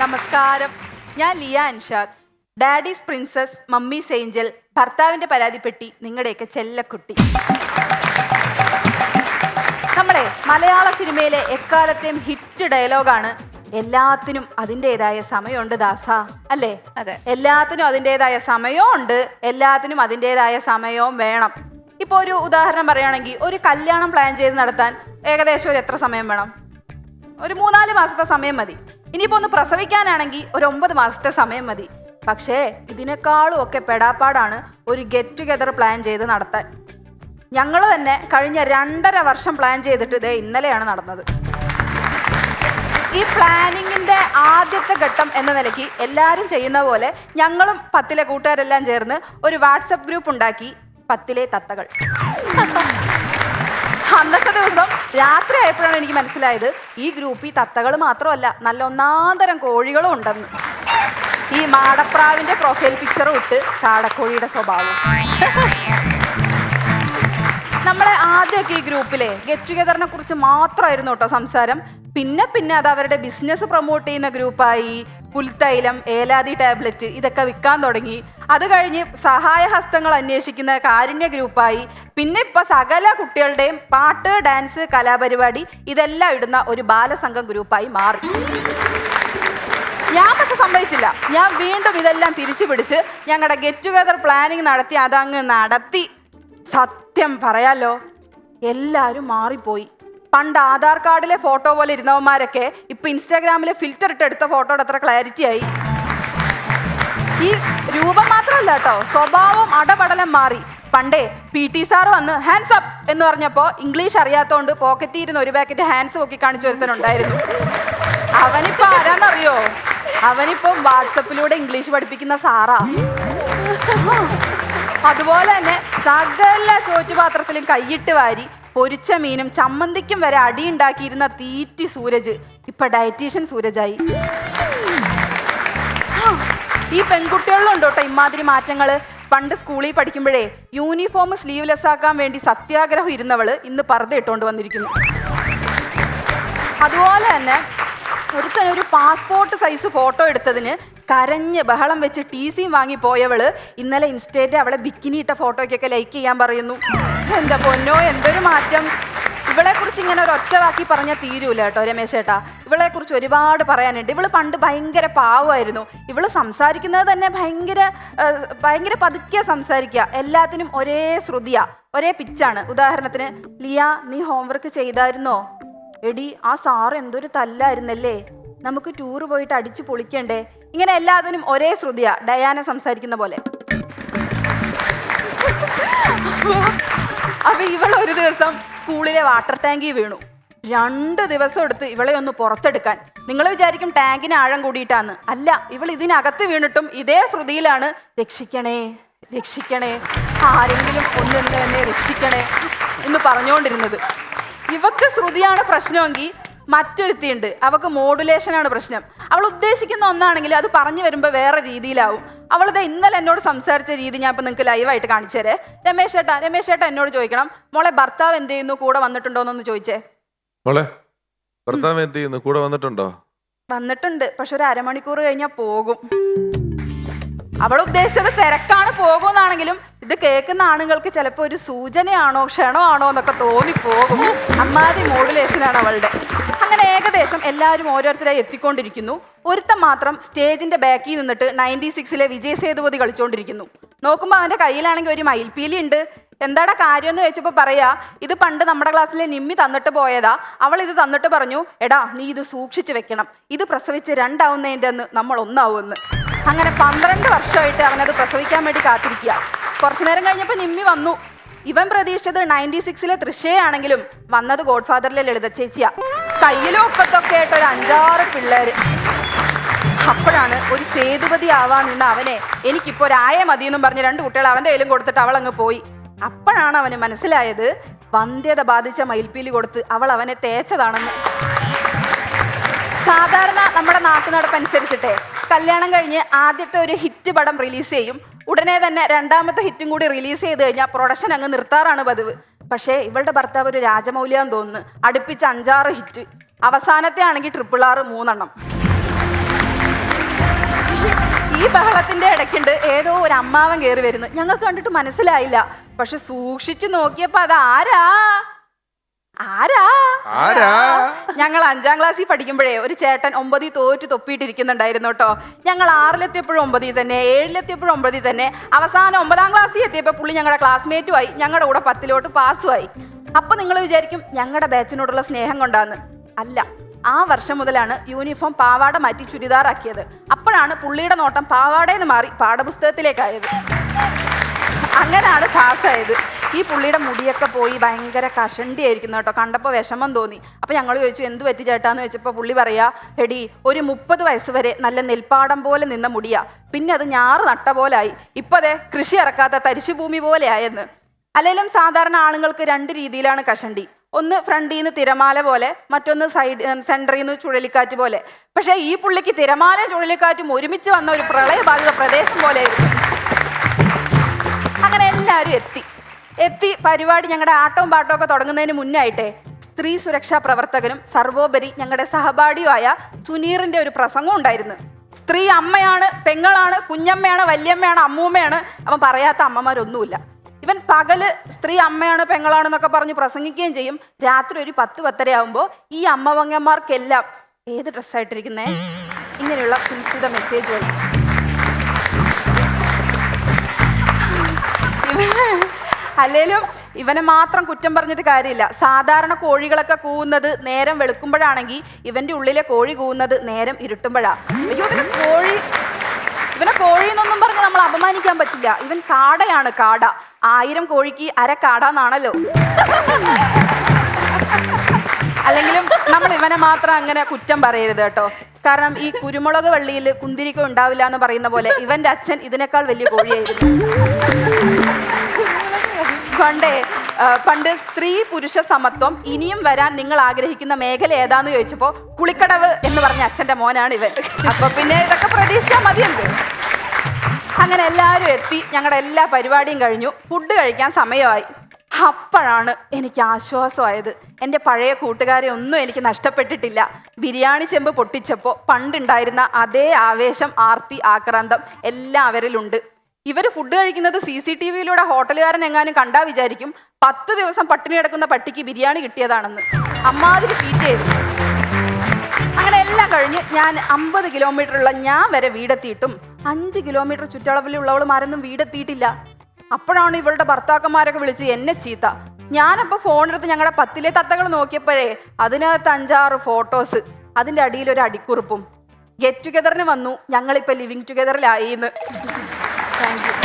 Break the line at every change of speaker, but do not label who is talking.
നമസ്കാരം. ഞാൻ Liya Anshad. Daddy's princess mummy's angel ഭർത്താവിന്റെ പരാതിപ്പെട്ടി നിങ്ങളുടെയൊക്കെ ചെല്ലക്കുട്ടി. നമ്മളെ മലയാള സിനിമയിലെ എക്കാലത്തെയും ഹിറ്റ് ഡയലോഗാണ് എല്ലാത്തിനും അതിന്റെതായ സമയമുണ്ട് ദാസ. അല്ലേ?
അതെ.
എല്ലാത്തിനും അതിന്റെതായ സമയവും ഉണ്ട് എല്ലാത്തിനും അതിന്റെതായ സമയവും വേണം. ഇപ്പൊ ഒരു ഉദാഹരണം പറയുകയാണെങ്കിൽ ഒരു കല്യാണം പ്ലാൻ ചെയ്ത് നടത്താൻ ഏകദേശം ഒരു എത്ര സമയം വേണം? ഒരു മൂന്നാൽ മാസത്തെ സമയം മതി. ഇനിയിപ്പോ ഒന്ന് പ്രസവിക്കാനാണെങ്കിൽ ഒരു ഒമ്പത് മാസത്തെ സമയം മതി. പക്ഷേ ഇതിനേക്കാളും ഒക്കെ പെടാപ്പാടാണ് ഒരു ഗെറ്റ് ടുഗെദർ പ്ലാൻ ചെയ്ത് നടത്താൻ. ഞങ്ങൾ തന്നെ കഴിഞ്ഞ രണ്ടര വർഷം പ്ലാൻ ചെയ്തിട്ട് ഇതേ ഇന്നലെയാണ് നടന്നത്. ഈ പ്ലാനിങ്ങിന്റെ ആദ്യത്തെ ഘട്ടം എന്ന നിലയ്ക്ക് എല്ലാവരും ചെയ്യുന്ന പോലെ ഞങ്ങളും പത്തിലെ കൂട്ടുകാരെല്ലാം ചേർന്ന് ഒരു വാട്സപ്പ് ഗ്രൂപ്പ് ഉണ്ടാക്കി പത്തിലെ തത്തകൾ. അന്നത്തെ ദിവസം രാത്രി ആയപ്പോഴാണ് എനിക്ക് മനസ്സിലായത്. ഈ ഗ്രൂപ്പിൽ തത്തകൾ മാത്രമല്ല നല്ല ഒന്നാന്തരം കോഴികളും ഉണ്ടെന്ന്. ഈ മാടപ്രാവിന്റെ പ്രൊഫൈൽ പിക്ചറും ഇട്ട് കാടക്കോഴിയുടെ സ്വഭാവം. നമ്മളെ ആദ്യമൊക്കെ ഈ ഗ്രൂപ്പിലെ ഗെറ്റ് ടുഗെദറിനെ കുറിച്ച് മാത്രമായിരുന്നു കേട്ടോ സംസാരം. പിന്നെ പിന്നെ അത് അവരുടെ ബിസിനസ് പ്രൊമോട്ട് ചെയ്യുന്ന ഗ്രൂപ്പായി പുൽത്തൈലം ഏലാതി ടാബ്ലറ്റ് ഇതൊക്കെ വിൽക്കാൻ തുടങ്ങി. അത് കഴിഞ്ഞ് സഹായഹസ്തങ്ങൾ അന്വേഷിക്കുന്ന കാരുണ്യ ഗ്രൂപ്പായി പിന്നെ ഇപ്പൊ സകല കുട്ടികളുടെയും പാട്ട് ഡാൻസ് കലാപരിപാടി ഇതെല്ലാം ഇടുന്ന ഒരു ബാലസംഘം ഗ്രൂപ്പായി മാറി. ഞാൻ പക്ഷെ സംഭവിച്ചില്ല ഞാൻ വീണ്ടും ഇതെല്ലാം തിരിച്ചു പിടിച്ച് ഞങ്ങളുടെ ഗെറ്റ് ടുഗദർ പ്ലാനിങ് നടത്തി അതങ്ങ് നടത്തി. സത്യം പറയാലോ എല്ലാവരും മാറിപ്പോയി. പണ്ട് ആധാർ കാർഡിലെ ഫോട്ടോ പോലെ ഇരുന്നവന്മാരൊക്കെ ഇപ്പൊ ഇൻസ്റ്റാഗ്രാമിലെ ഫിൽറ്റർ ഇട്ട് എടുത്ത ഫോട്ടോയുടെ അത്ര ക്ലാരിറ്റി ആയി. ഈ രൂപം മാത്രമല്ല കേട്ടോ സ്വഭാവം അടപടലം മാറി. പണ്ടേ പി ടി സാർ വന്ന് ഹാൻഡ്സ് അപ്പ് എന്ന് പറഞ്ഞപ്പോ ഇംഗ്ലീഷ് അറിയാത്തതുകൊണ്ട് പോക്കറ്റിൽ ഇരുന്ന് ഒരു പാക്കറ്റ് ഹാൻഡ്സ് പൊക്കി കാണിച്ചു ഒരുത്തനുണ്ടായിരുന്നു. അവനിപ്പോ ആരാന്നറിയോ? അവനിപ്പം വാട്സപ്പിലൂടെ ഇംഗ്ലീഷ് പഠിപ്പിക്കുന്ന സാറാ. അതുപോലെ തന്നെ സകല ചോറ്റുപാത്രത്തിലും കൈയിട്ട് വാരി പൊരിച്ച മീനും ചമ്മന്തിക്കും വരെ അടിയുണ്ടാക്കിയിരുന്ന തീറ്റി സൂരജ്. ഇപ്പൊ ഡയറ്റീഷ്യൻ സൂരജായി. ഈ പെൺകുട്ടികളിലുണ്ട് കേട്ടോ ഇമാതിരി മാറ്റങ്ങൾ? പണ്ട് സ്കൂളിൽ പഠിക്കുമ്പോഴേ യൂണിഫോം സ്ലീവ്ലെസ് ആക്കാൻ വേണ്ടി സത്യാഗ്രഹം ഇരുന്നവൾ ഇന്ന് പർദ്ദ ഇട്ടുകൊണ്ട് വന്നിരിക്കുന്നു. അതുപോലെ തന്നെ ഒരുത്തൻ ഒരു പാസ്പോർട്ട് സൈസ് ഫോട്ടോ എടുത്തതിന് കരഞ്ഞ് ബഹളം വെച്ച് ടി സിയും വാങ്ങി പോയവൾ ഇന്നലെ ഇൻസ്റ്റേറ്റ് അവളെ ബിക്കിനി ഇട്ട ഫോട്ടോയ്ക്കൊക്കെ ലൈക്ക് ചെയ്യാൻ പറയുന്നു. എന്താ പൊന്നോ എന്തൊരു മാറ്റം? ഇവളെ കുറിച്ച് ഇങ്ങനെ ഒരു ഒറ്റ വാക്കി പറഞ്ഞാൽ തീരൂല കേട്ടോ രമേശ് ഇവളെ കുറിച്ച് ഒരുപാട് പറയാനുണ്ട്. ഇവൾ പണ്ട് ഭയങ്കര പാവമായിരുന്നു. ഇവൾ സംസാരിക്കുന്നത് തന്നെ ഭയങ്കര ഭയങ്കര പതുക്കെ സംസാരിക്കുക. എല്ലാത്തിനും ഒരേ ശ്രുതിയാ ഒരേ പിച്ചാണ്. ഉദാഹരണത്തിന് ലിയ നീ ഹോംവർക്ക് ചെയ്തായിരുന്നോ? എടി ആ സാർ എന്തൊരു തല്ലായിരുന്നല്ലേ? നമുക്ക് ടൂർ പോയിട്ട് അടിച്ചു പൊളിക്കണ്ടേ? ഇങ്ങനെ എല്ലാത്തിനും ഒരേ ശ്രുതിയാ ഡയാന സംസാരിക്കുന്ന പോലെ. അപ്പൊ ഇവൾ ഒരു ദിവസം സ്കൂളിലെ വാട്ടർ ടാങ്കിൽ വീണു. രണ്ട് ദിവസം എടുത്ത് ഇവളെ ഒന്ന് പുറത്തെടുക്കാൻ. നിങ്ങൾ വിചാരിക്കും ടാങ്കിന് ആഴം കൂടിയിട്ടാന്ന്. അല്ല ഇവൾ ഇതിനകത്ത് വീണിട്ടും ഇതേ ശ്രുതിയിലാണ് രക്ഷിക്കണേ രക്ഷിക്കണേ ആരെങ്കിലും ഒന്നിന്ന് എന്നെ രക്ഷിക്കണേ എന്ന് പറഞ്ഞുകൊണ്ടിരുന്നത്. ഇവക്ക് ശ്രുതിയാണ് പ്രശ്നമെങ്കിൽ മറ്റൊരുത്തിയുണ്ട്. അവക്ക് മോഡുലേഷനാണ് പ്രശ്നം. അവൾ ഉദ്ദേശിക്കുന്ന ഒന്നാണെങ്കിൽ അത് പറഞ്ഞു വരുമ്പോൾ വേറെ രീതിയിലാവും. അവളത് ഇന്നലെ എന്നോട് സംസാരിച്ച രീതി ഞാൻ ഇപ്പം നിങ്ങൾക്ക് ലൈവായിട്ട് കാണിച്ചു തരേ. രമേശ് ചേട്ടാ രമേശ് ചേട്ടാ എന്നോട് ചോദിക്കണം. മോളെ ഭർത്താവ് എന്ത് ചെയ്യുന്നു? കൂടെ വന്നിട്ടുണ്ടോ എന്നൊന്ന് ചോദിച്ചേ.
മോളെ ഭർത്താവ് എന്ത് ചെയ്യുന്നു? കൂടെ വന്നിട്ടുണ്ടോ?
വന്നിട്ടുണ്ട്. പക്ഷെ ഒരു അരമണിക്കൂർ കഴിഞ്ഞാൽ പോകും. അവൾ ഉദ്ദേശിച്ചത് തിരക്കാണ് പോകുമെന്നാണെങ്കിലും ഇത് കേൾക്കുന്ന ആണുങ്ങൾക്ക് ചിലപ്പോൾ ഒരു സൂചനയാണോ ക്ഷണമാണോ എന്നൊക്കെ തോന്നിപ്പോകും. അമ്മാതി മോഡുലേഷനാണ് അവളുടെ. അങ്ങനെ ഏകദേശം എല്ലാവരും ഓരോരുത്തരായി എത്തിക്കൊണ്ടിരിക്കുന്നു. ഒരുത്തം മാത്രം സ്റ്റേജിന്റെ ബാക്കിൽ നിന്നിട്ട് നയന്റി സിക്സിലെ വിജയ് സേതുപതി കളിച്ചുകൊണ്ടിരിക്കുന്നു നോക്കുമ്പോൾ അവന്റെ കയ്യിലാണെങ്കിൽ ഒരു മയിൽപ്പീലി ഉണ്ട്. എന്താടാ കാര്യം എന്ന് ചോദിച്ചപ്പോൾ പറയാ ഇത് പണ്ട് നമ്മുടെ ക്ലാസ്സിലെ നിമ്മി തന്നിട്ട് പോയതാ. അവൾ ഇത് തന്നിട്ട് പറഞ്ഞു എടാ നീ ഇത് സൂക്ഷിച്ചു വെക്കണം. ഇത് പ്രസവിച്ച് രണ്ടാവുന്നതിന്റെ അന്ന് നമ്മൾ ഒന്നാവുമെന്ന് അങ്ങനെ പന്ത്രണ്ട് വർഷമായിട്ട് അവനത് പ്രസവിക്കാൻ വേണ്ടി കാത്തിരിക്കുക. കുറച്ചു നേരം കഴിഞ്ഞപ്പോൾ നിമ്മി വന്നു. ഇവൻ പ്രതീക്ഷിച്ചത് നയന്റി സിക്സിലെ തൃശയാണെങ്കിലും വന്നത് ഗോഡ് ഫാദറിലെ ലളിത ചേച്ചിയാ. കയ്യിലും ഒപ്പത്തൊക്കെ ആയിട്ട് ഒരു അഞ്ചാറ് പിള്ളേര്. അപ്പോഴാണ് ഒരു സേതുപതി ആവാൻ നിന്ന അവനെ എനിക്കിപ്പോ ഒരു ആയ എന്നും പറഞ്ഞ് രണ്ട് കുട്ടികൾ അവന്റെ കയ്യിലും കൊടുത്തിട്ട് അവൾ അങ്ങ് പോയി. അപ്പോഴാണ് അവന് മനസ്സിലായത് വന്ധ്യത ബാധിച്ച മയിൽപ്പീലി കൊടുത്ത് അവൾ അവനെ തേച്ചതാണെന്ന്. സാധാരണ നമ്മുടെ നാട്ടു അനുസരിച്ചിട്ടെ കല്യാണം കഴിഞ്ഞ് ആദ്യത്തെ ഒരു ഹിറ്റ് പടം റിലീസ് ചെയ്യും. ഉടനെ തന്നെ രണ്ടാമത്തെ ഹിറ്റും കൂടി റിലീസ് ചെയ്ത് കഴിഞ്ഞാൽ പ്രൊഡക്ഷൻ അങ്ങ് നിർത്താറാണ് പതിവ്. പക്ഷേ ഇവളുടെ ഭർത്താവ് ഒരു രാജമൗലിയാന്ന് തോന്നുന്നു. അടുപ്പിച്ച് അഞ്ചാറ് ഹിറ്റ് അവസാനത്തെ ആണെങ്കിൽ ട്രിപ്പിൾ ആറ് മൂന്നെണ്ണം. ഈ ബഹളത്തിന്റെ ഇടയ്ക്കുണ്ട് ഏതോ ഒരു അമ്മാവൻ കയറി വരുന്നു. ഞങ്ങൾക്ക് കണ്ടിട്ട് മനസ്സിലായില്ല. പക്ഷെ സൂക്ഷിച്ചു നോക്കിയപ്പോ അത് ആരാ? ആരാ? ഞങ്ങൾ അഞ്ചാം ക്ലാസ്സിൽ പഠിക്കുമ്പോഴേ ഒരു ചേട്ടൻ ഒമ്പതി തോറ്റ് തൊപ്പിയിട്ടിരിക്കുന്നുണ്ടായിരുന്നു കേട്ടോ. ഞങ്ങൾ ആറിലെത്തിയപ്പോഴും ഒമ്പതി തന്നെ ഏഴിലെത്തിയപ്പോഴും ഒമ്പതി തന്നെ. അവസാനം ഒമ്പതാം ക്ലാസ്സിൽ എത്തിയപ്പോൾ പുള്ളി ഞങ്ങളുടെ ക്ലാസ്മേറ്റുമായി ഞങ്ങളുടെ കൂടെ പത്തിലോട്ട് പാസ്സുമായി അപ്പൊ നിങ്ങൾ വിചാരിക്കും ഞങ്ങളുടെ ബാച്ചിനോടുള്ള സ്നേഹം കൊണ്ടാന്ന്. അല്ല ആ വർഷം മുതലാണ് യൂണിഫോം പാവാട മാറ്റി ചുരിദാറാക്കിയത്. അപ്പോഴാണ് പുള്ളിയുടെ നോട്ടം പാവാടയെന്ന് മാറി പാഠപുസ്തകത്തിലേക്കായത്. അങ്ങനെയാണ് പാസ്സായത് ഈ പുള്ളിയുടെ മുടിയൊക്കെ പോയി ഭയങ്കര കഷണ്ടി ആയിരിക്കുന്നു കേട്ടോ. കണ്ടപ്പോൾ വിഷമം തോന്നി. അപ്പോൾ ഞങ്ങൾ ചോദിച്ചു എന്ത് പറ്റി ചേട്ടാന്ന്? ചോദിച്ചപ്പോൾ പുള്ളി പറയാ എടി ഒരു മുപ്പത് വയസ്സ് വരെ നല്ല നെൽപ്പാടം പോലെ നിന്ന മുടിയാ. പിന്നെ അത് ഞാറ് നട്ട പോലായി. ഇപ്പതേ കൃഷി ഇറക്കാത്ത തരിശുഭൂമി പോലെ ആയെന്ന്. അല്ലെങ്കിലും സാധാരണ ആളുകൾക്ക് രണ്ട് രീതിയിലാണ് കഷണ്ടി. ഒന്ന് ഫ്രണ്ടിൽ നിന്ന് തിരമാല പോലെ മറ്റൊന്ന് സൈഡ് സെന്ററിൽ നിന്ന് ചുഴലിക്കാറ്റ് പോലെ. പക്ഷേ ഈ പുള്ളിക്ക് തിരമാലയും ചുഴലിക്കാറ്റും ഒരുമിച്ച് വന്ന ഒരു പ്രളയബാധിത പ്രദേശം പോലെയായിരുന്നു. അങ്ങനെ എല്ലാവരും എത്തി. എത്തി പരിപാടി ഞങ്ങളുടെ ആട്ടവും പാട്ടവും ഒക്കെ തുടങ്ങുന്നതിന് മുന്നായിട്ടേ സ്ത്രീ സുരക്ഷാ പ്രവർത്തകനും സർവോപരി ഞങ്ങളുടെ സഹപാഠിയുമായ സുനീറിന്റെ ഒരു പ്രസംഗം ഉണ്ടായിരുന്നു. സ്ത്രീ അമ്മയാണ് പെങ്ങളാണ് കുഞ്ഞമ്മയാണ് വല്യമ്മയാണ് അമ്മൂമ്മയാണ്. അവൻ പറയാത്ത അമ്മമാരൊന്നുമില്ല. ഇവൻ പകൽ സ്ത്രീ അമ്മയാണ് പെങ്ങളാണ് എന്നൊക്കെ പറഞ്ഞ് പ്രസംഗിക്കുകയും ചെയ്യും. രാത്രി ഒരു പത്ത് പത്തര ആകുമ്പോൾ ഈ അമ്മവങ്ങന്മാർക്കെല്ലാം ഏത് ഡ്രസ്സായിട്ടിരിക്കുന്നേ ഇങ്ങനെയുള്ള കുൽസിത മെസ്സേജ് അല്ലേലും ഇവനെ മാത്രം കുറ്റം പറഞ്ഞിട്ട് കാര്യമില്ല. സാധാരണ കോഴികളൊക്കെ കൂവുന്നത് നേരം വെളുക്കുമ്പോഴാണെങ്കിൽ ഇവന്റെ ഉള്ളിലെ കോഴി കൂവുന്നത് നേരം ഇരുട്ടുമ്പോഴാണ് കോഴി ഇവനെ കോഴി എന്നൊന്നും പറഞ്ഞ് നമ്മൾ അപമാനിക്കാൻ പറ്റില്ല. ഇവൻ കാടയാണ് കാട. ആയിരം കോഴിക്ക് അര കാടാന്നാണല്ലോ. അല്ലെങ്കിലും നമ്മൾ ഇവനെ മാത്രം അങ്ങനെ കുറ്റം പറയരുത് കേട്ടോ. കാരണം ഈ കുരുമുളക് വള്ളിയിൽ കുന്തിരിക്കം ഉണ്ടാവില്ല എന്ന് പറയുന്ന പോലെ ഇവന്റെ അച്ഛൻ ഇതിനേക്കാൾ വലിയ കോഴിയായിരുന്നു പണ്ടേ പണ്ട് സ്ത്രീ പുരുഷ സമത്വം ഇനിയും വരാൻ നിങ്ങൾ ആഗ്രഹിക്കുന്ന മേഖല ഏതാന്ന് ചോദിച്ചപ്പോ കുളിക്കടവ് എന്ന് പറഞ്ഞ അച്ഛന്റെ മോനാണ് ഇവൻ. അപ്പൊ പിന്നെ ഇതൊക്കെ പ്രതീക്ഷിച്ചാൽ മതിയല്ലോ. അങ്ങനെ എല്ലാവരും എത്തി ഞങ്ങളുടെ എല്ലാ പരിപാടിയും കഴിഞ്ഞു. ഫുഡ് കഴിക്കാൻ സമയമായി. അപ്പോഴാണ് എനിക്ക് ആശ്വാസമായത്. എന്റെ പഴയ കൂട്ടുകാരെ ഒന്നും എനിക്ക് നഷ്ടപ്പെട്ടിട്ടില്ല. ബിരിയാണി ചെമ്പ് പൊട്ടിച്ചപ്പോൾ പണ്ടുണ്ടായിരുന്ന അതേ ആവേശം ആർത്തി ആക്രാന്തം എല്ലാം അവരിലുണ്ട് ഇവർ ഫുഡ് കഴിക്കുന്നത് സി സി ടി വിയിലൂടെ ഹോട്ടലുകാരൻ എങ്ങാനും കണ്ടാ വിചാരിക്കും പത്ത് ദിവസം പട്ടിണി കിടക്കുന്ന പട്ടിക്ക് ബിരിയാണി കിട്ടിയതാണെന്ന്. അമ്മാതിരി ഫീറ്റ് ചെയ്തു അങ്ങനെ എല്ലാം കഴിഞ്ഞ് ഞാൻ അമ്പത് കിലോമീറ്ററുള്ള ഞാൻ വരെ വീടെത്തിയിട്ടും അഞ്ച് കിലോമീറ്റർ ചുറ്റളവിലുള്ളവളുമാരൊന്നും വീടെത്തിയിട്ടില്ല. അപ്പോഴാണ് ഇവളുടെ ഭർത്താക്കന്മാരൊക്കെ വിളിച്ച് എന്നെ ചീത്ത. ഞാനപ്പോ ഫോണെടുത്ത് ഞങ്ങളുടെ പത്തിലെ തത്തകൾ നോക്കിയപ്പോഴേ അതിനകത്ത് അഞ്ചാറ് ഫോട്ടോസ് അതിന്റെ അടിയിൽ ഒരു അടിക്കുറിപ്പും. ഗെറ്റ് ടുഗദറിന് വന്നു. ഞങ്ങളിപ്പോ ലിവിങ് ടുഗദറിലായി എന്ന്. Thank you.